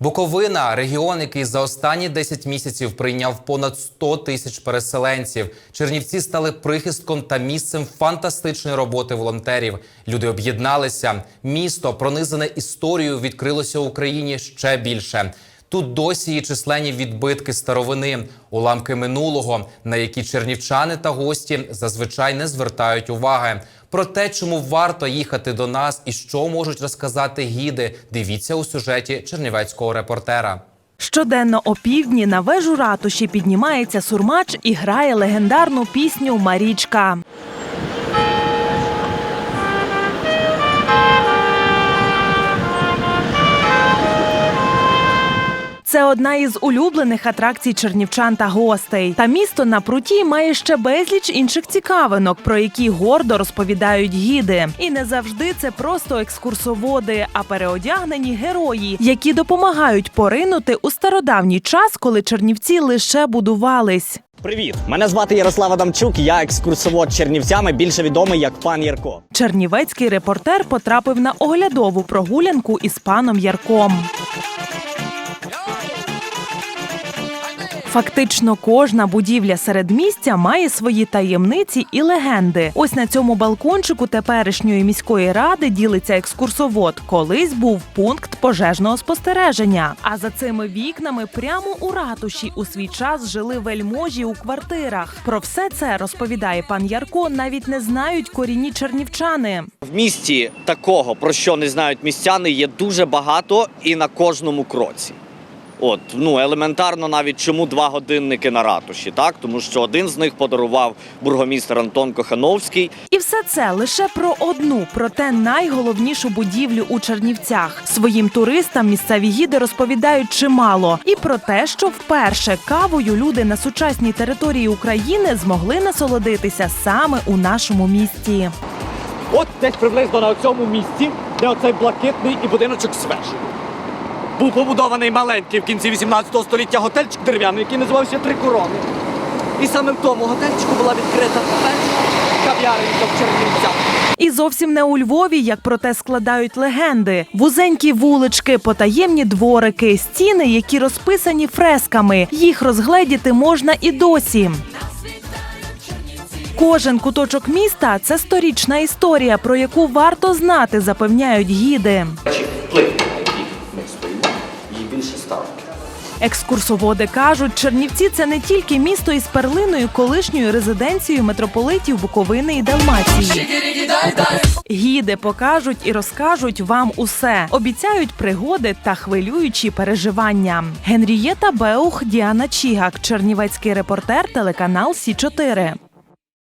Буковина регіон, який за останні 10 місяців прийняв понад 100 тисяч переселенців. Чернівці стали прихистком та місцем фантастичної роботи волонтерів. Люди об'єдналися. Місто, пронизане історією, відкрилося Україні ще більше. Тут досі є численні відбитки старовини, уламки минулого, на які чернівчани та гості зазвичай не звертають уваги. Про те, чому варто їхати до нас і що можуть розказати гіди, дивіться у сюжеті чернівецького репортера. Щоденно о півдні на вежу ратуші піднімається сурмач і грає легендарну пісню Марічка. Одна із улюблених атракцій чернівчан та гостей. Та місто на пруті має ще безліч інших цікавинок, про які гордо розповідають гіди. І не завжди це просто екскурсоводи, а переодягнені герої, які допомагають поринути у стародавній час, коли чернівці лише будувались. Привіт! Мене звати Ярослав Адамчук. Я екскурсовод Чернівцями, більше відомий як пан Ярко. Чернівецький репортер потрапив на оглядову прогулянку із паном Ярком. Фактично кожна будівля середмістя має свої таємниці і легенди. Ось на цьому балкончику теперішньої міської ради ділиться екскурсовод. Колись був пункт пожежного спостереження. А за цими вікнами прямо у ратуші у свій час жили вельможі у квартирах. Про все це розповідає пан Ярко. Навіть не знають корінні чернівчани. В місті такого, про що не знають містяни, є дуже багато і на кожному кроці. От, ну елементарно, навіть чому два годинники на ратуші, так? Тому що один з них подарував бургомістр Антон Кохановський. І все це лише про одну, проте найголовнішу будівлю у Чернівцях. Своїм туристам місцеві гіди розповідають чимало і про те, що вперше кавою люди на сучасній території України змогли насолодитися саме у нашому місті. От десь приблизно на цьому місці, де оцей блакитний і будиночок з вежею. Був побудований маленький в кінці 18 століття готельчик дерев'яний, який називався Три корони. І саме в тому готельчику була відкрита перша кав'яренька в Чернівцях. І зовсім не у Львові, як про те складають легенди. Вузенькі вулички, потаємні дворики, стіни, які розписані фресками. Їх розгледіти можна і досі. Кожен куточок міста це сторічна історія, про яку варто знати, запевняють гіди. Вплив, на який ми стоїмо, їй більше стало. Екскурсоводи кажуть, Чернівці це не тільки місто із перлиною колишньою резиденцією митрополитів Буковини і Далмації. Гіди покажуть і розкажуть вам усе. Обіцяють пригоди та хвилюючі переживання. Генрієта Беух, Діана Чігак, Чернівецький репортер, телеканал Сі 4